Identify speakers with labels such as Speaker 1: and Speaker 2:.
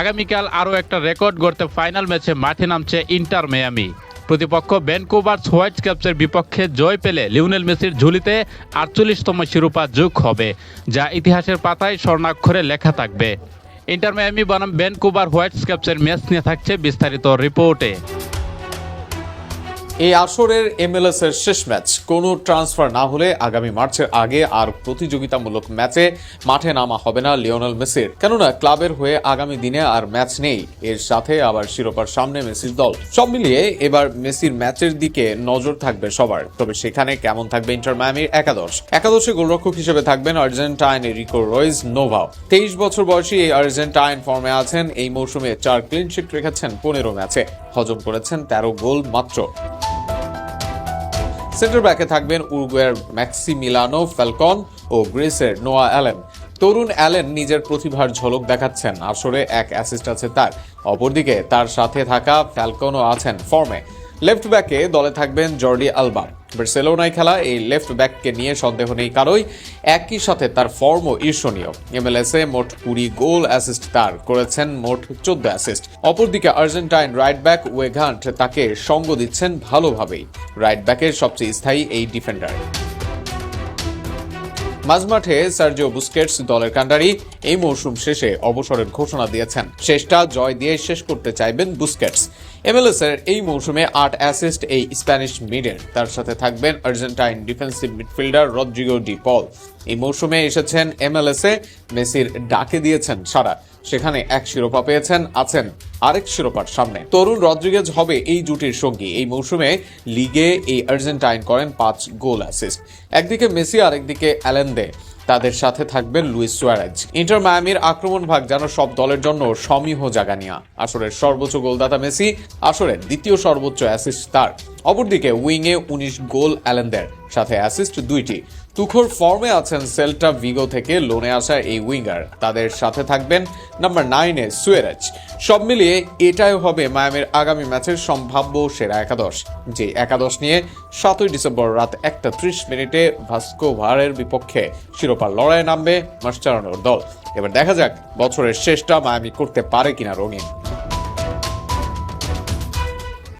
Speaker 1: আগামীকাল আরও একটা রেকর্ড গড়তে ফাইনাল ম্যাচে মাঠে নামছে ইন্টার মেয়ামি। প্রতিপক্ষ ভ্যানকুভার্স হোয়াইট ক্যাপসের বিপক্ষে জয় পেলে লিওনেল মেসির ঝুলিতে আটচল্লিশতম শিরোপা যোগ হবে, যা ইতিহাসের পাতায় স্বর্ণাক্ষরে লেখা থাকবে। ইন্টার মেয়ামি বনাম ভ্যানকুভার হোয়াইট ক্যাপসের ম্যাচ নিয়ে থাকছে বিস্তারিত রিপোর্টে।
Speaker 2: এই আসরের এমএলএস এর শেষ ম্যাচ। কোনো ট্রান্সফার না হলে আগামী মার্চের আগে আর প্রতিযোগিতামূলক ম্যাচে মাঠে নামা হবে না লিওনেল মেসির। কেননা ক্লাবের হয়ে আগামী দিনে আর ম্যাচ নেই। এর সাথে আবার শিরোপার সামনে মেসির দল। সব মিলিয়ে এবার মেসির ম্যাচের দিকে নজর থাকবে সবার। তবে সেখানে কেমন থাকবে ইন্টার মায়ামির একাদশ? একাদশে গোলরক্ষক হিসেবে থাকবেন আর্জেন্টাইন রিকো রয়েজ নোভাও। তেইশ বছর বয়সী এই আর্জেন্টাইন ফর্মে আছেন। এই মৌসুমে চার ক্লিনশিট রেখেছেন পনেরো ম্যাচে। হজম করেছেন তেরো গোল মাত্র। সেন্টার ব্যাকে থাকবেন উরুগুয়ের ম্যাক্সি মিলানো ফ্যালকন ও গ্রেসের নোয়া অ্যালেন। তরুণ অ্যালেন নিজের প্রতিভার ঝলক দেখাচ্ছেন। আসরে এক অ্যাসিস্ট আছে তার। অপরদিকে তার সাথে থাকা ফ্যালকনও আছেন ফর্মে লেফট ব্যাকে দলে থাকবেন জর্ডি আলবা। বার্সেলোনায় খেলা, এই লেফট ব্যাককে নিয়ে সন্দেহ নেই কারোই। একই সাথে তার ফর্মও ঈর্ষণীয়। এমএলএসে মোট কুড়ি গোল অ্যাসিস্ট তার করেছেন, মোট চোদ্দ অ্যাসিস্ট অপরদিকে আর্জেন্টাইন রাইট ব্যাক ওয়েঘান্ট তাকে সঙ্গ দিচ্ছেন ভালোভাবেই। রাইট ব্যাকের সবচেয়ে স্থায়ী এই ডিফেন্ডার মাঝমাঠে সার্জিও বুস্কেটস দলের কান্ডারি এই মৌসুম শেষে অবসরের ঘোষণা দিয়েছেন। শেষটা জয় দিয়ে শেষ করতে চাইবেন বুস্কেটস। এমএলএস এর এই মৌসুমে আট অ্যাসিস্ট এই স্প্যানিশ মিডের তার সাথে থাকবেন Argentine defensive midfielder Rodrigo De Paul. এই মৌসুমে এসেছেন এমএলএস এ মেসির ডাকে দিয়েছেন সারা। সেখানে এক শিরোপা পেয়েছেন, আছেন আরেক শিরোপার সামনে। তরুণ রদ্রিগেজ হবে এই জুটির সঙ্গী। এই মৌসুমে লিগে এই আর্জেন্টাইন করেন পাঁচ গোল অ্যাসিস্ট একদিকে মেসি, আরেকদিকে অ্যালেন্দে তাদের সাথে থাকবেন লুইস সুয়ারেজ। ইন্টার মায়ামির আক্রমণ ভাগ যেন সব দলের জন্য সমীহ জাগানিয়া। আসরের সর্বোচ্চ গোলদাতা মেসি, আসরের দ্বিতীয় সর্বোচ্চ অ্যাসিস্ট তার। অপরদিকে উইংয়ে উনিশ গোল অ্যালেন্ডের সাথে অ্যাসিস্ট দুইটি। তুখোর ফর্মে আছেন সেল্টা ভিগো থেকে লোনে আসা এই উইঙ্গার। তাদের সাথে থাকবেন নাম্বার নাইনে সুয়েরাজ। সব মিলিয়ে এটাই হবে মায়ামির আগামী ম্যাচের সম্ভাব্য সেরা একাদশ, যে একাদশ নিয়ে সাতই ডিসেম্বর রাত একটা ত্রিশ মিনিটে ভাস্কো ভারের বিপক্ষে শিরোপার লড়াইয়ে নামবে মাস্টারানোর দল। এবার দেখা যাক বছরের শেষটা মায়ামি করতে পারে কিনা রঙিন।